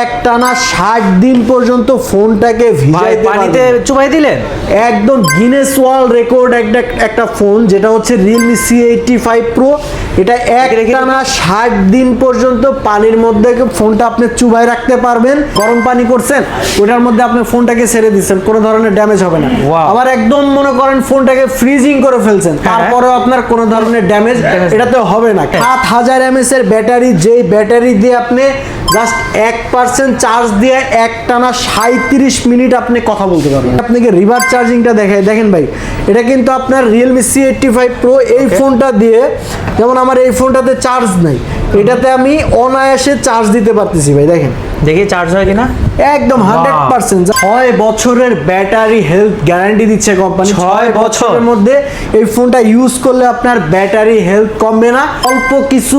এক টানা ষাট দিন পর্যন্ত ফোনটাকে ভাই পানিতে। চুবাই দিলেন? একদম গিনেস ওয়ার্ল্ড রেকর্ড একটা একটা ফোন যেটা হচ্ছে Realme C eighty five Pro এটা এক টানা ষাট দিন পর্যন্ত পানির মধ্যে ফোনটা আপনি চুবাই রাখতে পারবেন। গরম পানি করছেন ওটার মধ্যে আপনি ফোনটাকে ছেড়ে দিচ্ছেন কোনো ধরনের ড্যামেজ হবে না. আবার একদম মনে করেন ফোনটাকে ফ্রিজিং করে ফেলছেন হ্যাঁ। তারপরেও আপনার কোনো ধরনের ড্যামেজ এটাতে হবে না। সাত হাজার এমএস এর ব্যাটারি যেই ব্যাটারি দিয়ে আপনি জাস্ট এক পার্সেন্ট চার্জ দিয়ে একটানা সাঁত্রিশ মিনিট আপনি কথা বলতে পারবেন। আপনাকে রিভার চার্জিংটা দেখে দেখেন ভাই এটা কিন্তু আপনার Realme C eighty five Pro এই ফোনটা দিয়ে যেমন আমার এই ফোনটাতে চার্জ নাই এটাতে আমি অনায়াসে চার্জ দিতে পারতেছি ভাই দেখেন। দেখি চার্জ হয় কিনা? একদম হান্ড্রেড পার্সেন্ট ছয় বছরের ব্যাটারি হেলথ গ্যারান্টি দিচ্ছে কোম্পানি ছয় বছরের মধ্যে এই ফোনটা ইউজ করলে আপনার ব্যাটারি হেলথ কমবে না। অল্প কিছু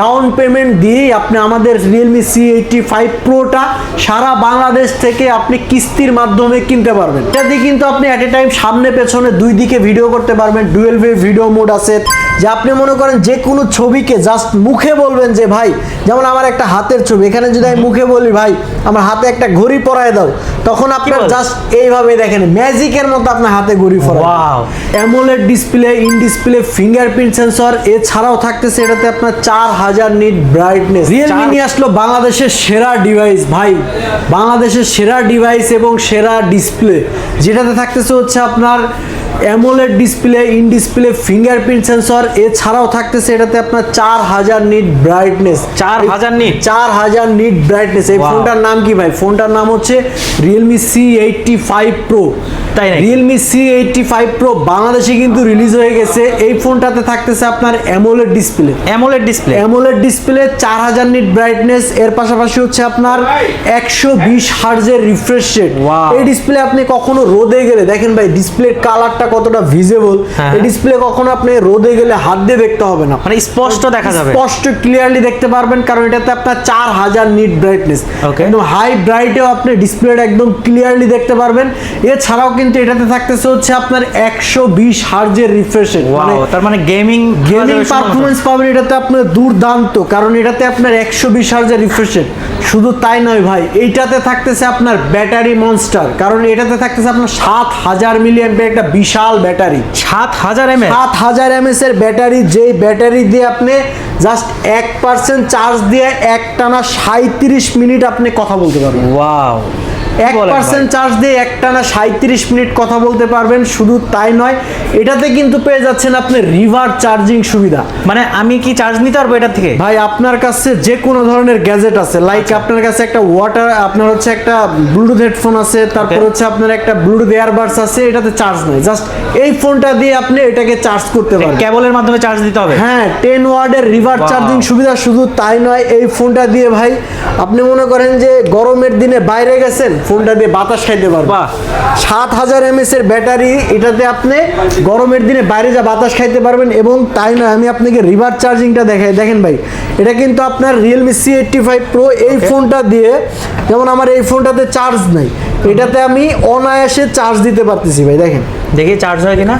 ডাউন পেমেন্ট দিয়েই আপনি আমাদের রিয়েলমি সি এইটটি ফাইভ প্রোটা সারা বাংলাদেশ থেকে আপনি কিস্তির মাধ্যমে কিনতে পারবেন। এটা দিয়ে কিন্তু আপনি অ্যাট এ টাইম সামনে পেছনে দুই দিকে ভিডিও করতে পারবেন। ডুয়েল ভিডিও মোড আছে। যে আপনি মনে করেন যে কোনো ছবিকে জাস্ট মুখে বলবেন যে ভাই যেমন আমার একটা হাতের ছবি এখানে যদি আমি মুখে বলি ভাই আমার হাতে একটা ঘড়ি পরায় দাও। তখন আপনার জাস্ট এইভাবে দেখেন ম্যাজিকের মতো আপনার হাতে ঘড়ি পরায়। AMOLED display in display fingerprint sensor এছাড়াও থাকতেছে এটাতে আপনার চার হাজার নিট ব্রাইটনেস রিয়েলমি নিয়ে আসলো বাংলাদেশের সেরা ডিভাইস ভাই। বাংলাদেশের সেরা ডিভাইস এবং সেরা ডিসপ্লে যেটাতে থাকতেছে হচ্ছে আপনার AMOLED display in display fingerprint sensor এছাড়াও থাকতেছে এটাতে আপনার চার হাজার নিট ব্রাইটনেস 4000 nit? চার হাজার নিট ব্রাইটনেস এই. ফোনটার নাম কি ভাই? ফোনটার নাম হচ্ছে Realme C eighty five Pro তাই? Realme C eighty five Pro বাংলাদেশে কিন্তু রিলিজ হয়ে গেছে। এই ফোনটাতে থাকতেছে আপনার AMOLED display AMOLED display AMOLED display চার হাজার নিট ব্রাইটনেস এর পাশাপাশি হচ্ছে আপনার একশো বিশ হার্জের রিফ্রেশ রেট. এই ডিসপ্লে আপনি কখনো রোদে গেলে দেখেন ভাই ডিসপ্লের কালারটা কতটা ভিজেবল হ্যাঁ। এই ডিসপ্লে কখনো আপনি রোদে গেলে হাত দিয়ে দেখতে হবে না। মানে স্পষ্ট দেখা যাবে। স্পষ্ট ক্লিয়ারলি দেখতে পারবেন কারণ এটাতে আপনার চার হাজার নিট ব্রাইটনেস. একদম হাই ব্রাইটেও আপনি ডিসপ্লেটা একদম ক্লিয়ারলি দেখতে পারবেন। এছাড়াও কিন্তু এটাতে থাকতেছে হচ্ছে আপনার একশো বিশ হার্জের রিফ্রেশ ওয়াও তার মানে গেমিং গেমিং পারফরমেন্স পাবেন এটাতে আপনার দুর্দান্ত কারণ এটাতে আপনার একশো বিশ হার্জের রিফ্রেশ শুধু তাই নয় ভাই এইটাতে থাকতেছে আপনার ব্যাটারি মনস্টার কারণ এটাতে থাকতেছে আপনার সাত হাজার মিলিয়ন একটা বিশাল ব্যাটারি। সাত হাজার এম সাত হাজার এম এর ব্যাটারি যেই ব্যাটারি দিয়ে আপনি জাস্ট এক পার্সেন্ট চার্জ দিয়ে এক টানা সাঁত্রিশ মিনিট আপনি কথা বলতে পারবেন। ওয়াও এক পার্সেন্ট চার্জ দিয়ে একটানা সাঁত্রিশ মিনিট কথা বলতে পারবেন শুধু তাই নয় এটাতে কিন্তু পেয়ে যাচ্ছেন আপনি রিভার চার্জিং সুবিধা। মানে আমি কি চার্জ নিতে পারব এটা থেকে? ভাই আপনার কাছে যে কোনো ধরনের গ্যাজেট আছে লাইক আচ্ছা। আপনার কাছে একটা ওয়াটার আপনার হচ্ছে একটা ব্লুটুথ হেডফোন আছে তারপর হচ্ছে আপনার একটা ব্লুটুথ এয়ারবাডস আছে এটাতে চার্জ নাই। জাস্ট এই ফোনটা দিয়ে আপনি এটাকে চার্জ করতে পারেন কেবলের মাধ্যমে চার্জ দিতে হবে? হ্যাঁ টেন ওয়ার্ডের রিভার চার্জিং সুবিধা শুধু তাই নয় এই ফোনটা দিয়ে ভাই আপনি মনে করেন যে গরমের দিনে বাইরে গেছেন ফোনটা দিয়ে বাতাস খাইতে পারবেন বাহ। সাত হাজার এমএস এর ব্যাটারি এটাতে আপনি গরমের দিনে বাইরে যা বাতাস খাইতে পারবেন এবং তাই নয় আমি আপনাকে রিভার চার্জিংটা দেখাই। দেখেন ভাই এটা কিন্তু আপনার Realme C eighty five Pro এই ফোনটা দিয়ে যেমন আমার এই ফোনটাতে চার্জ নাই এটাতে আমি অনায়াসে চার্জ দিতে পারতেছি ভাই দেখেন। দেখি চার্জ হয় কিনা?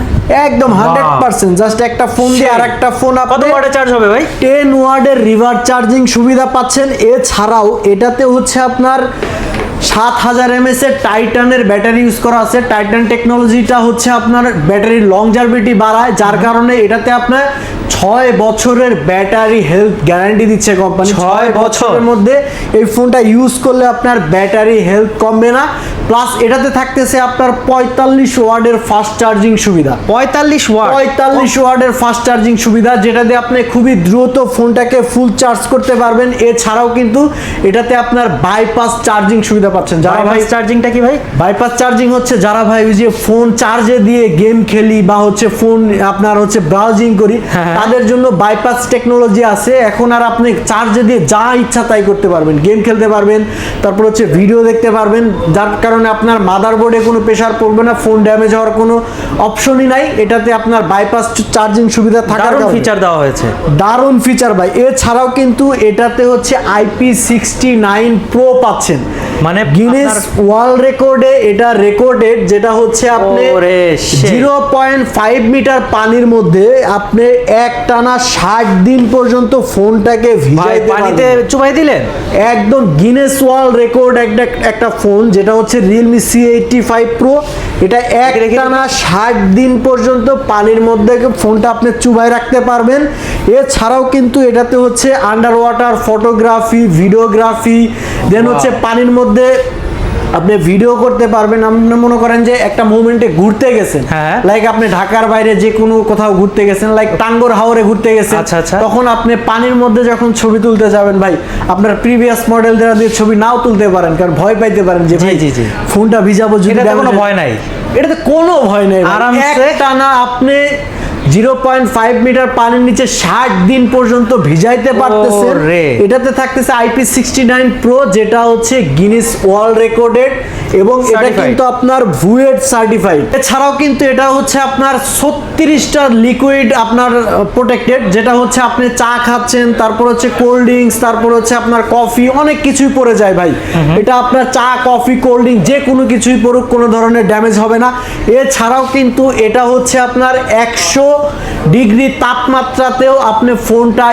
একদম হান্ড্রেড পার্সেন্ট জাস্ট একটা ফোন দিয়ে আর একটা ফোন কত ওয়াটে চার্জ হবে ভাই? টেন ওয়ার্ডের রিভার চার্জিং সুবিধা পাচ্ছেন। এছাড়াও এটাতে হচ্ছে আপনার সাত হাজার এমএস এর টাইটানের ব্যাটারি ইউজ করা আছে। টাইটান টেকনোলজিটা হচ্ছে আপনার ব্যাটারির লং জার্ভিটি বাড়ায় যার কারণে এটাতে আপনার ছয় বছরের ব্যাটারি হেলথ গ্যারান্টি দিচ্ছে কোম্পানি ছয় বছরের মধ্যে এই ফোনটা ইউজ করলে আপনার ব্যাটারি হেলথ কমবে না। প্লাস এটাতে থাকতেছে আপনার পঁয়তাল্লিশ ওয়ার্ডের ফাস্ট চার্জিং সুবিধা। পঁয়তাল্লিশ ওয়াট পঁয়তাল্লিশ ওয়ার্ডের ফাস্ট চার্জিং সুবিধা যেটা দিয়ে আপনি খুবই দ্রুত ফোনটাকে ফুল চার্জ করতে পারবেন। এছাড়াও কিন্তু এটাতে আপনার বাইপাস চার্জিং সুবিধা পাচ্ছেন। যারা ভাই চার্জিংটা কি ভাই? বাইপাস চার্জিং হচ্ছে যারা ভাই ওই যে ফোন চার্জে দিয়ে গেম খেলি বা হচ্ছে ফোন আপনার হচ্ছে ব্রাউজিং করি হ্যাঁ। তাদের জন্য বাইপাস টেকনোলজি আছে। এখন আর আপনি চার্জে দিয়ে যা ইচ্ছা তাই করতে পারবেন। গেম খেলতে পারবেন তারপর হচ্ছে ভিডিও দেখতে পারবেন। যার কারণে আপনার মাদারবোর্ডে কোনো প্রেশার পড়বে না ফোন ড্যামেজ হওয়ার কোনো অপশনই নাই। এটাতে আপনার বাইপাস চার্জিং সুবিধা থাকার কারণে। ফিচার দেওয়া হয়েছে। দারুণ ফিচার ভাই। এছাড়াও কিন্তু এটাতে হচ্ছে আইপি সিক্সটি নাইন প্রো পাচ্ছেন। মানে গিনেস আপনার- ওয়ার্ল্ড রেকর্ডে এটা রেকর্ডেড যেটা হচ্ছে আপনি জিরো পয়েন্ট ফাইভ মিটার পানির মধ্যে আপনি এক টানা ষাট দিন পর্যন্ত ফোনটাকে পানিতে। চুবাই দিলেন? একদম গিনেস ওয়ার্ল্ড রেকর্ড একটা একটা ফোন যেটা হচ্ছে Realme C eighty five Pro এটা এক। টানা ষাট দিন পর্যন্ত পানির মধ্যে ফোনটা আপনি চুবাই রাখতে পারবেন। এছাড়াও কিন্তু এটাতে হচ্ছে under water photography videography then হচ্ছে পানির মধ্যে আপনি ভিডিও করতে পারবেন আপনি মনে করেন যে একটা মুভমেন্টে ঘুরতে গেছেন হ্যাঁ। লাইক আপনি ঢাকার বাইরে যে কোনো কোথাও ঘুরতে গেছেন লাইক টাঙ্গর হাওরে ঘুরতে গেছেন আচ্ছা, আচ্ছা। তখন আপনি পানির মধ্যে যখন ছবি তুলতে যাবেন ভাই আপনার প্রিভিয়াস মডেল দ্বারা দিয়ে ছবি নাও তুলতে পারেন কারণ ভয় পাইতে পারেন যে ভাই। ফোনটা ভিজাবো যদি কোনো ভয় নাই। এটাতে কোনো ভয় নেই আরামসে- টানা আপনি জিরো পয়েন্ট ফাইভ মিটার পানির নিচে ষাট দিন পর্যন্ত ভিজাইতে পারতেছেন। রে। এটাতে থাকতেছে আইপি সিক্সটি নাইন প্রো যেটা হচ্ছে গিনিস ওয়ার্ল্ড রেকর্ডেড এবং এটা কিন্তু আপনার ভুয়েট সার্টিফাইড এছাড়াও কিন্তু এটা হচ্ছে আপনার ছত্রিশটা লিকুইড আপনার প্রোটেক্টেড যেটা হচ্ছে আপনি চা খাচ্ছেন তারপর হচ্ছে কোল্ড ড্রিঙ্কস তারপর হচ্ছে আপনার কফি অনেক কিছুই পড়ে যায় ভাই। এটা আপনার চা কফি কোল্ড ড্রিঙ্ক যে কোনো কিছুই পড়ুক কোনো ধরনের ড্যামেজ হবে না। এছাড়াও কিন্তু এটা হচ্ছে আপনার একশো ডিগ্রি তাপমাত্রাতেও আপনি ফোনটা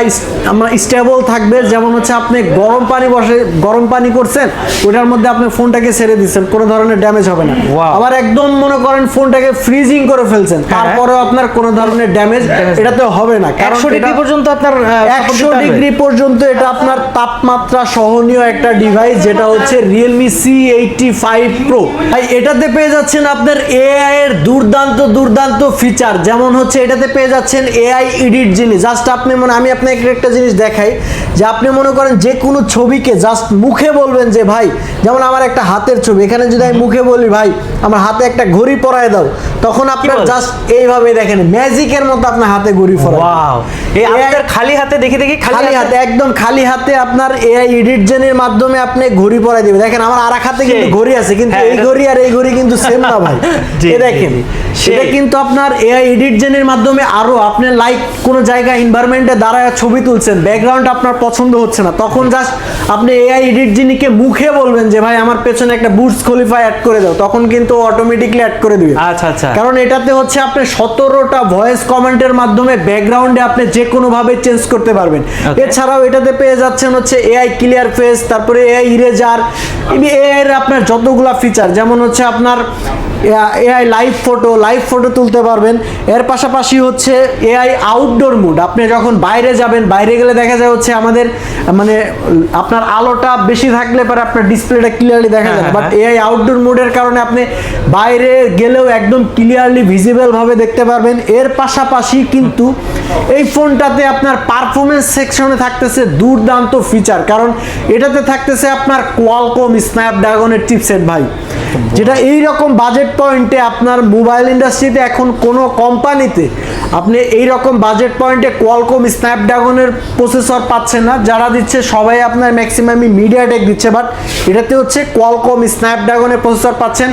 আমরা স্টেবল থাকবে। যেমন হচ্ছে আপনি গরম পানি বসে গরম পানি করছেন ওটার মধ্যে আপনি ফোনটাকে ছেড়ে দিচ্ছেন কোনো ধরনের ড্যামেজ হবে না. আবার একদম মনে করেন ফোনটাকে ফ্রিজিং করে ফেলছেন হ্যাঁ। তারপরেও আপনার কোনো ধরনের ড্যামেজ এটাতে হবে না। একশো ডিগ্রি এটা- পর্যন্ত আপনার একশো ডিগ্রি পর্যন্ত এটা আপনার তাপমাত্রা সহনীয় একটা ডিভাইস যেটা হচ্ছে Realme C eighty five Pro এটাতে পেয়ে যাচ্ছেন আপনার এআই এর দুর্দান্ত দুর্দান্ত ফিচার যেমন হচ্ছে এটাতে পেয়ে যাচ্ছেন এআই এডিট জিনিস। জাস্ট আপনি মনে আমি আপনাকে একটা জিনিস দেখাই যে আপনি মনে করেন যে কোনো ছবিকে জাস্ট মুখে বলবেন যে ভাই যেমন আমার একটা হাতের ছবি এখানে যদি আমি মুখে বলি ভাই আমার হাতে একটা ঘড়ি পরায় দাও তখন আপনার জাস্ট এইভাবে দেখেন ম্যাজিকের মতো আপনার হাতে ঘড়ি পরায় ওয়াও। এই আমাদের খালি হাতে দেখি দেখি খালি হাতে? একদম খালি হাতে আপনার এআই এডিট জেনের মাধ্যমে আপনি ঘড়ি পরাই দিবে দেখেন আমার আর এক হাতে কিন্তু ঘড়ি আছে কিন্তু হ্যাঁ, এই ঘড়ি আর এই ঘড়ি কিন্তু সেম না ভাই। দেখেন সেটা কিন্তু আপনার এআই এডিট জেনের মাধ্যমে আরও আপনি লাইক কোন জায়গায় এনভায়রনমেন্টে দাঁড়ায় ছবি তুলছেন ব্যাকগ্রাউন্ড আপনার পছন্দ হচ্ছে না তখন জাস্ট আপনি এআই এডিট জিনিকে মুখে বলবেন যে ভাই আমার পেছনে একটা বুটস খলিফা অ্যাড করে দাও। তখন কিন্তু অটোমেটিকলি অ্যাড করে দিবে। আচ্ছা আচ্ছা। কারণ এটাতে হচ্ছে আপনি সতেরোটা ভয়েস কমেন্টের মাধ্যমে ব্যাকগ্রাউন্ডে আপনি যে কোনো ভাবে চেঞ্জ করতে পারবেন। এছাড়াও এটাতে পেয়ে যাচ্ছেন হচ্ছে এআই ক্লিয়ার ফেস তারপরে এআই ইরেজার এর আপনার যতগুলা ফিচার যেমন হচ্ছে আপনার AI live photo live photo তুলতে পারবেন। এর পাশাপাশি হচ্ছে এআই আউটডোর মুড আপনি যখন বাইরে যাবেন বাইরে গেলে দেখা যায় হচ্ছে আমাদের মানে আপনার আলোটা বেশি থাকলে পরে আপনার ডিসপ্লেটা ক্লিয়ারলি দেখা হ্যাঁ, যায় হ্যাঁ, বাট হ্যাঁ। এআই আউটডোর মুডের কারণে আপনি বাইরে গেলেও একদম ক্লিয়ারলি ভিজিবল ভাবে দেখতে পারবেন। এর পাশাপাশি কিন্তু এই ফোনটাতে আপনার পারফরমেন্স সেকশনে থাকতেছে দুর্দান্ত ফিচার কারণ এটাতে থাকতেছে আপনার কোয়ালকম স্ন্যাপড্রাগনের চিপসেট ভাই। যেটা এই রকম বাজেট পয়েন্টে আপনার মোবাইল ইন্ডাস্ট্রিতে এখন কোনো কোম্পানিতে আপনি এই রকম বাজেট পয়েন্টে কোয়ালকম স্ন্যাপড্রাগনের প্রসেসর পাচ্ছেন না, যারা দিচ্ছে সবাই আপনার ম্যাক্সিমামই মিডিয়াটেক দিচ্ছে বাট এটাতে হচ্ছে কোয়ালকম স্ন্যাপড্রাগনের প্রসেসর পাচ্ছেন।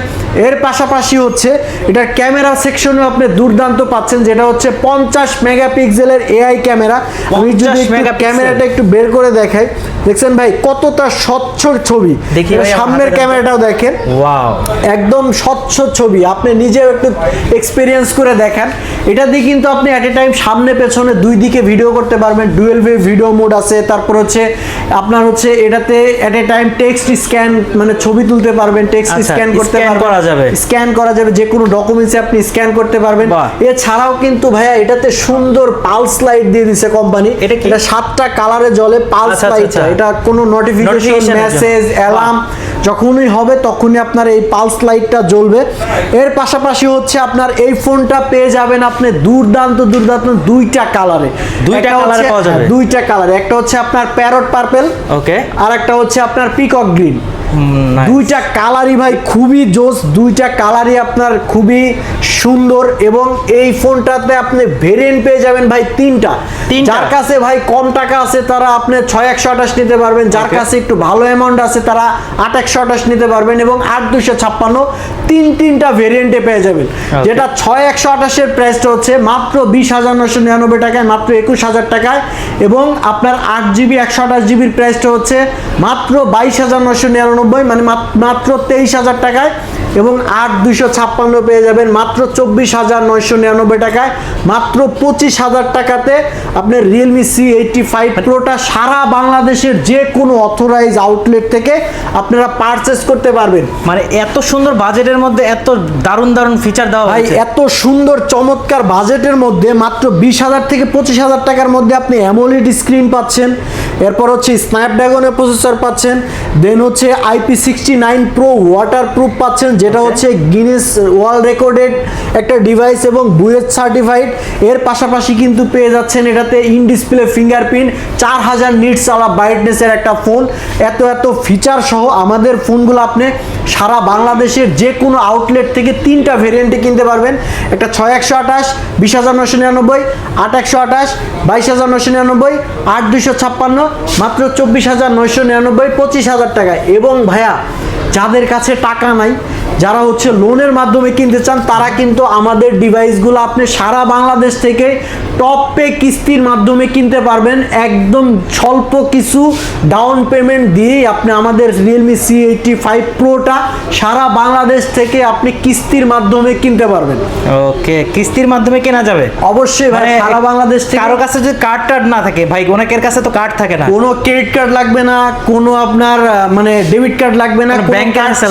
এর পাশাপাশি হচ্ছে এটার ক্যামেরা সেকশনেও আপনি দুর্দান্ত পাচ্ছেন, যেটা হচ্ছে পঞ্চাশ মেগাপিক্সেলের এআই ক্যামেরা আমি যদি ক্যামেরাটা একটু বের করে দেখাই। দেখছেন ভাই কতটা স্বচ্ছ ছবি। দেখি সামনের ক্যামেরাটাও দেখেন। ওয়াও। একদম স্বচ্ছ ছবি। আপনি নিজেও একটু এক্সপিরিয়েন্স করে দেখেন। এটা দিয়ে কিন্তু আপনি অ্যাট এ টাইম সামনে পেছনে দুই দিকে ভিডিও করতে পারবেন। ডুয়েল ভি ভিডিও মোড আছে। তারপর হচ্ছে আপনার হচ্ছে এটাতে at a time text scan মানে ছবি তুলতে পারবেন টেক্সট আচ্ছা, স্ক্যান করতে করা যাবে। স্ক্যান করা যাবে। যে কোনো ডকুমেন্টসে আপনি স্ক্যান করতে পারবেন। এছাড়াও কিন্তু ভাইয়া এটাতে সুন্দর পালস লাইট দিয়ে দিছে কোম্পানি এটা কি? এটা সাতটা কালারে জ্বলে পালস আচ্ছা, আচ্ছা, লাইট আচ্ছা। এটা কোনো নোটিফিকেশন। মেসেজ অ্যালার্ম যখনই হবে তখনই আপনার এই পালস লাইটটা জ্বলবে এর পাশাপাশি হচ্ছে আপনার এই ফোনটা পেয়ে যাবেন আপনি দুর্দান্ত দুর্দান্ত দুইটা কালারে দুইটা এ পাওয়া যাবে? দুইটা কালার একটা হচ্ছে আপনার প্যারট পার্পেল ওকে আর একটা হচ্ছে আপনার পিকক গ্রিন দুইটা কালারই ভাই খুবই জোস দুইটা কালারই আপনার খুবই সুন্দর এবং এই ফোনটাতে আপনি ভেরিয়েন্ট পেয়ে যাবেন ভাই তিনটা? যার কাছে ভাই কম টাকা আছে তারা আপনি ছয় একশো আঠাশ নিতে পারবেন যার কাছে একটু ভালো অ্যামাউন্ট আছে তারা আট একশো আঠাশ নিতে পারবেন এবং আট দুশো ছাপ্পান্ন তিন তিনটা ভেরিয়েন্টে পেয়ে যাবেন। যেটা ছয় একশো আঠাশের প্রাইসটা হচ্ছে মাত্র বিশ হাজার নশো নিরানব্বই টাকায় মাত্র একুশ হাজার টাকায় এবং আপনার আট জিবি একশো আঠাশ জিবির প্রাইসটা হচ্ছে মাত্র বাইশ হাজার নশো নিরানব্বই মানে মাত- মাত্র তেইশ হাজার টাকায় এবং আট দুইশো ছাপ্পান্ন পেয়ে যাবেন মাত্র চব্বিশ হাজার নয়শো নিরানব্বই টাকায়। মাত্র পঁচিশ হাজার টাকাতে আপনার রিয়েলমি সি এইটটি ফাইভ প্রোটা সারা বাংলাদেশের যে কোনো অথরাইজ আউটলেট থেকে আপনারা পারচেস করতে পারবেন। মানে এত সুন্দর বাজেটের মধ্যে এত দারুণ দারুণ ফিচার দেওয়া ভাই হয়েছে। এত সুন্দর চমৎকার বাজেটের মধ্যে মাত্র বিশ হাজার থেকে পঁচিশ হাজার টাকার মধ্যে আপনি অ্যামোলেড স্ক্রিন পাচ্ছেন। এরপর হচ্ছে স্ন্যাপড্রাগনের প্রসেসর পাচ্ছেন। দেন হচ্ছে IP sixty nine pro waterproof পাচ্ছেন যেটা হচ্ছে গিনেস ওয়ার্ল্ড রেকর্ডেড একটা ডিভাইস এবং বুয়েট সার্টিফাইড এর পাশাপাশি কিন্তু পেয়ে যাচ্ছেন এটাতে ইন ডিসপ্লে ফিঙ্গারপ্রিন্ট চার হাজার নিটস আলা ব্রাইটনেসের একটা ফোন এত এত ফিচার সহ আমাদের ফোনগুলো আপনি সারা বাংলাদেশের যে কোনো আউটলেট থেকে তিনটা ভেরিয়েন্টে কিনতে পারবেন। একটা ছয় একশো আঠাশ বিশ হাজার নশো নিরানব্বই আট একশো আঠাশ বাইশ হাজার নশো নিরানব্বই আট দুশো ছাপ্পান্ন মাত্র চব্বিশ হাজার নয়শো নিরানব্বই পঁচিশ হাজার টাকায়। এবং ভাইয়া যাদের কাছে টাকা নাই, যারা হচ্ছে লোনের মাধ্যমে কিনতে চান, তারা কিন্তু আমাদের ডিভাইসগুলো আপনি সারা বাংলাদেশ থেকে টপ পে কিস্তির মাধ্যমে কিনতে পারবেন। একদম স্বল্প কিছু ডাউন পেমেন্ট দিয়েই আপনি আমাদের রিয়েলমি সি এইটটি ফাইভ প্রোটা সারা বাংলাদেশ থেকে আপনি কিস্তির মাধ্যমে কিনতে পারবেন। ওকে কিস্তির মাধ্যমে কেনা যাবে? অবশ্যই ভাই মানে সারা বাংলাদেশ থেকে কারও কাছে যদি কার্ড টার্ড না থাকে ভাই অনেকের কাছে তো কার্ড থাকে না। কোনো ক্রেডিট কার্ড লাগবে না কোনো আপনার মানে ডেবিট কার্ড লাগবে না নাই।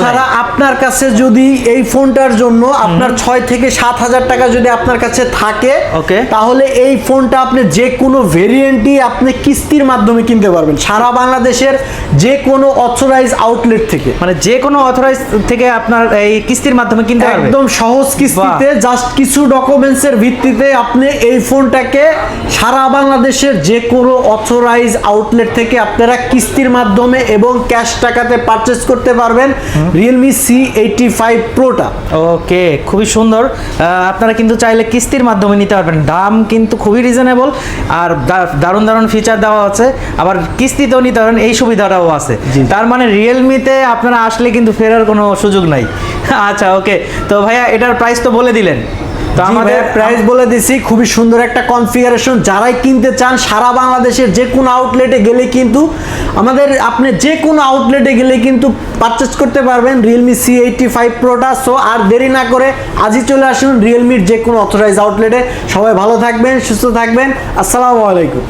ছাড়া আপনার কাছে যদি এই ফোনটার জন্য আপনার ছয় থেকে সাত হাজার টাকা যদি আপনার কাছে থাকে Okay. তাহলে এই ফোনটা আপনি যে কোনো ভেরিয়েন্টই আপনি কিস্তির মাধ্যমে কিনতে পারবেন। সারা বাংলাদেশের যে কোনো অথরাইজ আউটলেট থেকে। মানে যে কোনো অথরাইজ থেকে আপনার এই কিস্তির মাধ্যমে কিনতে পারবে? একদম সহজ কিস্তিতে জাস্ট কিছু ডকুমেন্টসের ভিত্তিতে আপনি এই ফোনটাকে সারা বাংলাদেশের যে কোনো অথরাইজ আউটলেট থেকে আপনারা কিস্তির মাধ্যমে এবং ক্যাশ টাকাতে পারচেস করতে পারবেন রিয়েলমি সি এইটটি ফাইভ প্রোটা ওকে খুবই সুন্দর। আপনারা কিন্তু চাইলে কিস্তির মাধ্যমে নিতে পারবেন। দাম কিন্তু খুবই রিজনেবল আর দারুণ দারুণ ফিচার দেওয়া আছে। আবার কিস্তিতেও নিতে পারেন এই সুবিধাটাও আছে। তার মানে রিয়েলমিতে আপনারা আসলে কিন্তু ফেরার কোনো সুযোগ নাই। আচ্ছা ওকে তো ভাইয়া এটার প্রাইস তো বলে দিলেন। তো আমাদের প্রাইস বলে দিছি খুবই সুন্দর একটা কনফিগারেশন যারাই কিনতে চান সারা বাংলাদেশের যে কোনো আউটলেটে গেলে কিন্তু আমাদের আপনি যে কোনো আউটলেটে গেলে কিন্তু পারচেস করতে পারবেন রিয়েলমি সি এইটটি ফাইভ প্রোটা সো আর দেরি না করে আজই চলে আসুন রিয়েলমির যে কোনো অথরাইজ আউটলেটে সবাই ভালো থাকবেন সুস্থ থাকবেন। আসসালামু আলাইকুম।